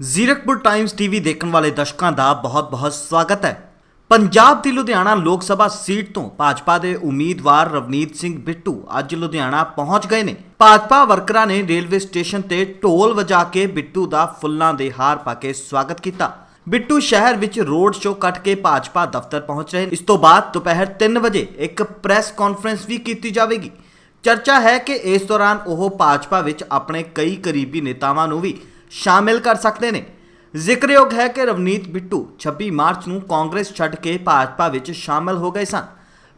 Zirakpur Times TV ਦੇਖਣ ਵਾਲੇ ਦਰਸ਼ਕਾਂ ਦਾ ਬਹੁਤ-ਬਹੁਤ ਸਵਾਗਤ ਹੈ। ਪੰਜਾਬ ਦੀ ਲੁਧਿਆਣਾ ਲੋਕ ਸਭਾ ਸੀਟ ਤੋਂ ਭਾਜਪਾ ਦੇ ਉਮੀਦਵਾਰ ਰਵਨੀਤ ਸਿੰਘ ਬਿੱਟੂ ਅੱਜ ਲੁਧਿਆਣਾ ਪਹੁੰਚ ਗਏ ਨੇ। ਭਾਜਪਾ ਵਰਕਰਾਂ ਨੇ ਰੇਲਵੇ ਸਟੇਸ਼ਨ ਤੇ ਢੋਲ ਵਜਾ ਕੇ ਬਿੱਟੂ ਦਾ ਫੁੱਲਾਂ ਦੇ ਹਾਰ ਪਾ ਕੇ ਸਵਾਗਤ ਕੀਤਾ। ਬਿੱਟੂ ਸ਼ਹਿਰ ਵਿੱਚ ਰੋਡ ਸ਼ੋਅ ਕੱਟ ਕੇ ਭਾਜਪਾ ਦਫ਼ਤਰ ਪਹੁੰਚ ਰਹੇ ਨੇ। ਇਸ ਤੋਂ ਬਾਅਦ ਦੁਪਹਿਰ 3 ਵਜੇ ਇੱਕ ਪ੍ਰੈਸ ਕਾਨਫਰੰਸ ਵੀ ਕੀਤੀ ਜਾਵੇਗੀ। ਚਰਚਾ ਹੈ ਕਿ ਇਸ ਦੌਰਾਨ ਉਹ ਭਾਜਪਾ ਵਿੱਚ ਆਪਣੇ ਕਈ ਕਰੀਬੀ ਨੇਤਾਵਾਂ ਨੂੰ ਵੀ ਸ਼ਾਮਿਲ ਕਰ ਸਕਦੇ ਨੇ। ਜ਼ਿਕਰਯੋਗ ਹੈ ਕਿ ਰਵਨੀਤ ਬਿੱਟੂ 26 ਮਾਰਚ ਨੂੰ ਕਾਂਗਰਸ ਛੱਡ ਕੇ ਭਾਜਪਾ ਵਿੱਚ ਸ਼ਾਮਿਲ ਹੋ ਗਏ ਸਨ।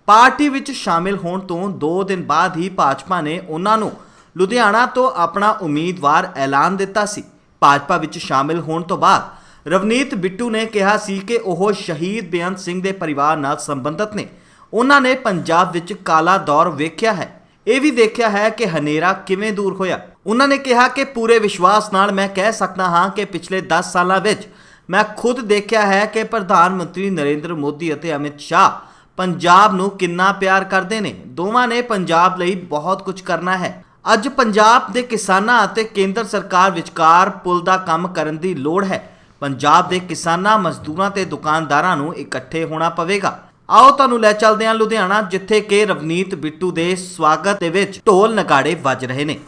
ਪਾਰਟੀ ਵਿੱਚ ਸ਼ਾਮਿਲ ਹੋਣ ਤੋਂ 2 ਦਿਨ ਬਾਅਦ ਹੀ ਭਾਜਪਾ ਨੇ ਉਹਨਾਂ ਨੂੰ ਲੁਧਿਆਣਾ ਤੋਂ ਆਪਣਾ ਉਮੀਦਵਾਰ ਐਲਾਨ ਦਿੱਤਾ ਸੀ। ਭਾਜਪਾ ਵਿੱਚ ਸ਼ਾਮਿਲ ਹੋਣ ਤੋਂ ਬਾਅਦ ਰਵਨੀਤ ਬਿੱਟੂ ਨੇ ਕਿਹਾ ਸੀ ਕਿ ਉਹ ਸ਼ਹੀਦ ਬੇਅੰਤ ਸਿੰਘ ਦੇ ਪਰਿਵਾਰ ਨਾਲ ਸੰਬੰਧਿਤ ਨੇ। ਉਹਨਾਂ ਨੇ ਪੰਜਾਬ ਵਿੱਚ ਕਾਲਾ ਦੌਰ ਵੇਖਿਆ ਹੈ। ਇਹ ਵੀ ਦੇਖਿਆ ਹੈ ਕਿ ਹਨੇਰਾ ਕਿਵੇਂ ਦੂਰ ਹੋਇਆ। ਉਹਨਾਂ ਨੇ ਕਿਹਾ ਕਿ ਪੂਰੇ ਵਿਸ਼ਵਾਸ ਨਾਲ ਮੈਂ ਕਹਿ ਸਕਦਾ ਹਾਂ ਕਿ ਪਿਛਲੇ 10 ਸਾਲਾਂ ਵਿੱਚ ਮੈਂ ਖੁਦ ਦੇਖਿਆ ਹੈ ਕਿ ਪ੍ਰਧਾਨ ਮੰਤਰੀ ਨਰਿੰਦਰ ਮੋਦੀ ਅਤੇ ਅਮਿਤ ਸ਼ਾਹ ਪੰਜਾਬ ਨੂੰ ਕਿੰਨਾ ਪਿਆਰ ਕਰਦੇ ਨੇ। ਦੋਵਾਂ ਨੇ ਪੰਜਾਬ ਲਈ ਬਹੁਤ ਕੁਝ ਕਰਨਾ ਹੈ। ਅੱਜ ਪੰਜਾਬ ਦੇ ਕਿਸਾਨਾਂ ਅਤੇ ਕੇਂਦਰ ਸਰਕਾਰ ਵਿਚਕਾਰ ਪੁਲ ਦਾ ਕੰਮ ਕਰਨ ਦੀ ਲੋੜ ਹੈ। ਪੰਜਾਬ ਦੇ ਕਿਸਾਨਾਂ ਮਜ਼ਦੂਰਾਂ ਤੇ ਦੁਕਾਨਦਾਰਾਂ ਨੂੰ ਇਕੱਠੇ ਹੋਣਾ ਪਵੇਗਾ। ਆਓ ਤੁਹਾਨੂੰ ਲੈ ਚੱਲਦੇ ਹਾਂ ਲੁਧਿਆਣਾ ਜਿੱਥੇ ਕਿ ਰਵਨੀਤ ਬਿੱਟੂ ਦੇ ਸਵਾਗਤ ਦੇ ਵਿੱਚ ਢੋਲ ਨਗਾੜੇ ਵੱਜ ਰਹੇ ਨੇ।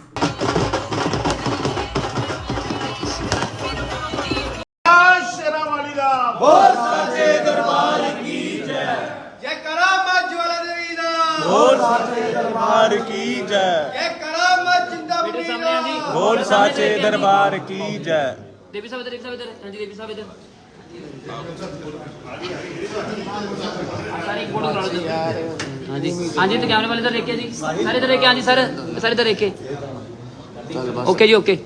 ਸ਼ੇਰਾਂ ਵਾਲੀ ਦਾ। ਹੋਰ ਸਾਚੇ ਦਰਬਾਰ ਕੀ ਜੈ? ਜੈ ਕਰਾਮਤ ਜਵਾਲਾ ਦੇਵੀ ਦਾ ਬੋਲ ਸਾਚੇ ਦਰਬਾਰ ਕੀ ਜੈ? ਜੈ ਕਰਾਮਤ ਜਿੰਦਾਬੜੀ ਦਾ ਬੋਲ ਸਾਚੇ ਦਰਬਾਰ ਕੀ ਜੈ? ਦੇਵੀ ਸਾਹਿਬ ਇਧਰ ਦੇਵੀ ਸਾਹਿਬ ਇਧਰ। ਹਾਂਜੀ ਦੇਵੀ ਸਾਹਿਬ ਇਧਰ ਸਾਰੇ ਇੱਕ ਫੋਟੋ ਕਰਾ ਲਓ ਜੀ ਹਾਂਜੀ ਹਾਂਜੀ। ਤੇ ਕੈਮਰੇ ਵਾਲੇ ਇਧਰ ਦੇਖੇ ਜੀ। ਸਾਰੇ ਇਧਰ ਦੇਖੇ ਹਾਂਜੀ ਸਰ। ਸਾਰੇ ਇਧਰ ਦੇਖੇ। ਓਕੇ ਜੀ ਓਕੇ।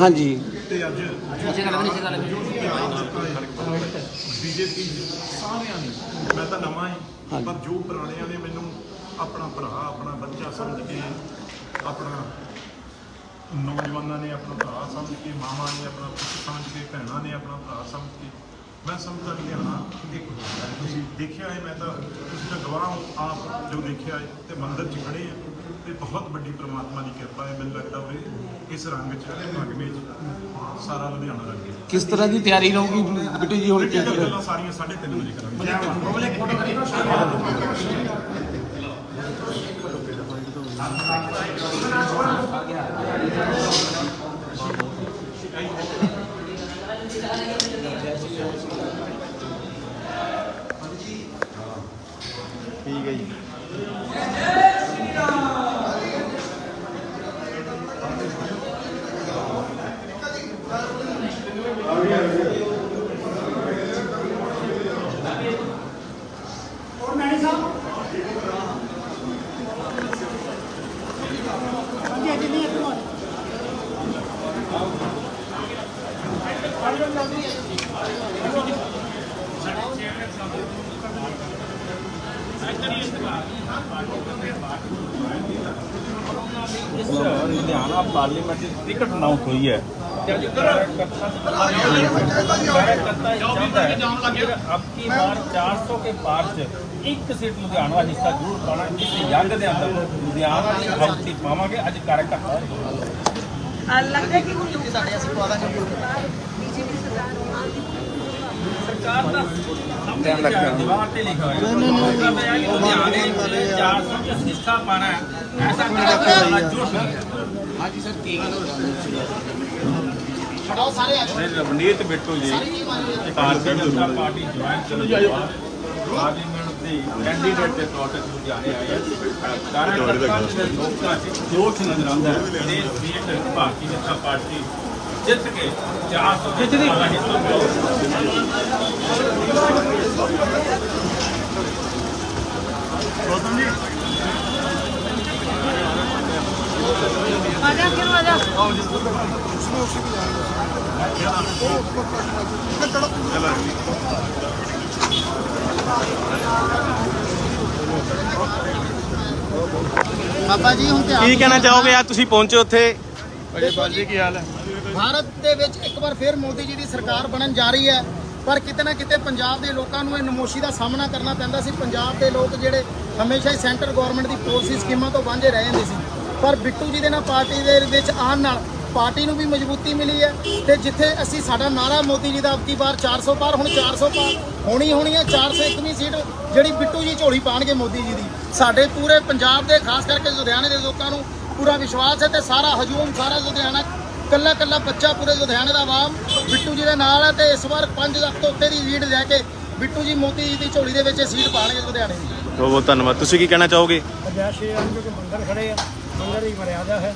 ਹਾਂਜੀ। ਕਰ ਲੈ ਬੀਜੇਪੀ ਸਾਰਿਆਂ ਨੇ ਮੈਂ ਤਾਂ ਨਵਾਂ ਹੀ ਪਰ ਜੋ ਪੁਰਾਣਿਆਂ ਨੇ ਮੈਨੂੰ ਆਪਣਾ ਭਰਾ ਆਪਣਾ ਬੱਚਾ ਸਮਝ ਕੇ ਆਪਣਾ ਨੌਜਵਾਨਾਂ ਨੇ ਆਪਣਾ ਭਰਾ ਸਮਝ ਕੇ ਮਾਵਾਂ ਨੇ ਆਪਣਾ ਪੁੱਤ ਸਮਝ ਕੇ ਭੈਣਾਂ ਨੇ ਆਪਣਾ ਭਰਾ ਸਮਝ ਕੇ ਮੈਂ ਸਮਝਦਾ ਨਹੀਂ ਹਾਂ ਇੱਕ। ਤੁਸੀਂ ਦੇਖਿਆ ਹੈ ਮੈਂ ਤਾਂ ਤੁਸੀਂ ਤਾਂ ਗਵਾਹ ਆਪ ਜੋ ਦੇਖਿਆ ਹੈ ਤੇ ਮੰਦਿਰ 'ਚ ਖੜੇ ਆ। ਤੇ ਬਹੁਤ ਵੱਡੀ ਪ੍ਰਮਾਤਮਾ ਦੀ ਕਿਰਪਾ ਹੈ ਮੈਨੂੰ ਲੱਗਦਾ ਵੀ ਇਸ ਰੰਗ 'ਚ ਮਗਮੇ 'ਚ ਸਾਰਾ ਲੁਧਿਆਣਾ ਰੰਗ ਹੈ। ਕਿਸ ਤਰ੍ਹਾਂ ਦੀ ਤਿਆਰੀ ਰਹੂਗੀ ਬਿੱਟੂ ਜੀ ਹੁਣ ਇਹ ਗੱਲਾਂ ਸਾਰੀਆਂ 3:30 ਵਜੇ ਕਰਾਂਗੇ। ਲੁਧਿਆਣਾ ਪਾਰਲੀਮੈਂਟ ਦੀ ਟਿਕਟ ਅਨਾਉਂਸ ਹੋਈ ਹੈ अब की बार 400 के पार से ਇੱਕ ਸੀਟ ਲੁਧਿਆਣਾ ਦਾ ਹਿੱਸਾ ਜ਼ਰੂਰ ਪਾਣਾ ਇਸ ਜੰਗ ਦੇ ਅੰਦਰ ਲੁਧਿਆਣਾ ਦੀ ਹੌਸਲੀ ਪਾਵਾਂਗੇ ਅੱਜ ਕਾਰਜਕਰਤਾ ਲੱਗਦਾ ਕਿ ਹੁਣ ਲੋਕ ਸਾਡੇ ਅਸੀਂ ਪਵਾ ਬੀਜੇਪੀ ਸਰਕਾਰ ਸਰਕਾਰ ਦਾ ਟਾਈਮ ਲੱਗ ਗਿਆ ਦੀਵਾਰ ਤੇ ਲਿਖਾ ਹੋਇਆ ਨਹੀਂ ਨਹੀਂ ਨਹੀਂ ਲੁਧਿਆਣੇ ਦੇ 400 ਕੇ ਹਿੱਸਾ ਪਾਣਾ ਹੈ। ਐਸਾ ਕਾਰਜਕਰਤਾ ਜੋਸ਼ ਨਹੀਂ ਹੈ। ਰਵਨੀਤ ਬਿੱਟੂ ਜੀ ਭਾਰਤੀ ਜਨਤਾ ਪਾਰਟੀ ਜੁਆਇਨ ਕਰਨ ਤੋਂ ਬਾਅਦ ਪਾਰਲੀਮੈਂਟ ਦੀ ਕੈਂਡੀਡੇਟ ਦੇ ਤੌਰ ਤੇ ਲੁਧਿਆਣੇ ਆਏ ਕਾਰਜਕਰਤਾ ਦੇ ਲੋਕਾਂ 'ਚ ਜੋਸ਼ ਨਜ਼ਰ ਆਉਂਦਾ ਹੈ। ਇਹ ਭਾਰਤੀ ਜਨਤਾ ਪਾਰਟੀ ਜਿੱਤ ਕੇ 400 ਜਿੱਤ ਦੀ ਆ ਜਾ ਕਿਉਂ ਆ ਜਾ? ਬਾਬਾ ਜੀ ਹੁਣ ਧਿਆਨ ਕੀ ਕਹਿਣਾ ਚਾਹੋਗੇ? ਆ ਤੁਸੀਂ ਪਹੁੰਚੇ ਉੱਥੇ। ਬੜੇ ਬਾਜ਼ੀ ਕੀ ਹਾਲ ਹੈ? ਭਾਰਤ ਦੇ ਵਿੱਚ ਇੱਕ ਵਾਰ ਫਿਰ ਮੋਦੀ ਜੀ ਦੀ ਸਰਕਾਰ ਬਣਨ ਜਾ ਰਹੀ ਹੈ, ਪਰ ਕਿਤੇ ਨਾ ਕਿਤੇ ਪੰਜਾਬ ਦੇ ਲੋਕਾਂ ਨੂੰ ਇਹ ਨਮੋਸ਼ੀ ਦਾ ਸਾਹਮਣਾ ਕਰਨਾ ਪੈਂਦਾ ਸੀ। ਪੰਜਾਬ ਦੇ ਲੋਕ ਜਿਹੜੇ ਹਮੇਸ਼ਾ ਹੀ ਸੈਂਟਰ ਗਵਰਨਮੈਂਟ ਦੀ ਪਾਲਿਸੀ ਸਕੀਮਾਂ ਤੋਂ ਵਾਂਝੇ ਰਹਿ ਜਾਂਦੇ ਸੀ। ਪਰ ਬਿੱਟੂ ਜੀ ਦੇ ਨਾਲ ਪਾਰਟੀ ਦੇ ਵਿੱਚ ਆਉਣ ਨਾਲ ਪਾਰਟੀ ਨੂੰ ਵੀ ਮਜ਼ਬੂਤੀ ਮਿਲੀ ਹੈ ਤੇ ਜਿੱਥੇ ਅਸੀਂ ਸਾਡਾ ਨਾਰਾ ਮੋਦੀ ਜੀ ਦਾ ਅਬਕੀ ਵਾਰ 400 ਪਾਰ, ਹੁਣ 400 ਪਾਰ, ਹੋਣੀ ਹੋਣੀ ਹੈ 401ਵੀਂ ਸੀਟ ਜਿਹੜੀ ਬਿੱਟੂ ਜੀ ਝੋਲੀ ਪਾਣਗੇ ਮੋਦੀ ਜੀ ਦੀ। ਸਾਡੇ ਪੂਰੇ ਪੰਜਾਬ ਦੇ, ਖਾਸ ਕਰਕੇ ਲੁਧਿਆਣੇ ਦੇ ਲੋਕਾਂ ਨੂੰ ਪੂਰਾ ਵਿਸ਼ਵਾਸ ਹੈ ਤੇ ਸਾਰਾ ਹਜੂਮ ਸਾਰਾ ਲੁਧਿਆਣਾ ਕੱਲਾ ਕੱਲਾ ਬੱਚਾ ਪੂਰੇ ਲੁਧਿਆਣੇ ਦਾ ਆਵਾਮ ਬਿੱਟੂ ਜੀ ਦੇ ਨਾਲ ਹੈ ਤੇ ਇਸ ਵਾਰ 5 ਲੱਖ ਤੋਂ ਉੱਤੇ ਦੀ ਲੀਡ ਲੈ ਕੇ ਬਿੱਟੂ ਜੀ ਮੋਦੀ ਜੀ ਦੀ ਝੋਲੀ ਦੇ ਵਿੱਚ ਇਹ ਸੀਟ ਪਾਣਗੇ ਲੁਧਿਆਣੇ ਦੀ। ਬਹੁਤ ਬਹੁਤ ਧੰਨਵਾਦ। ਤੁਸੀਂ ਕੀ ਕਹਿਣਾ ਚਾਹੋਗੇ? ਪੰਜਾਬ ਸ਼੍ਰੀ ਰਾਮ ਜੀ ਕੇ ਮੰਦਰ ਖੜੇ ਆ। ਮੰਦਰ ਦੀ ਮਰਿਆਦਾ ਹੈ।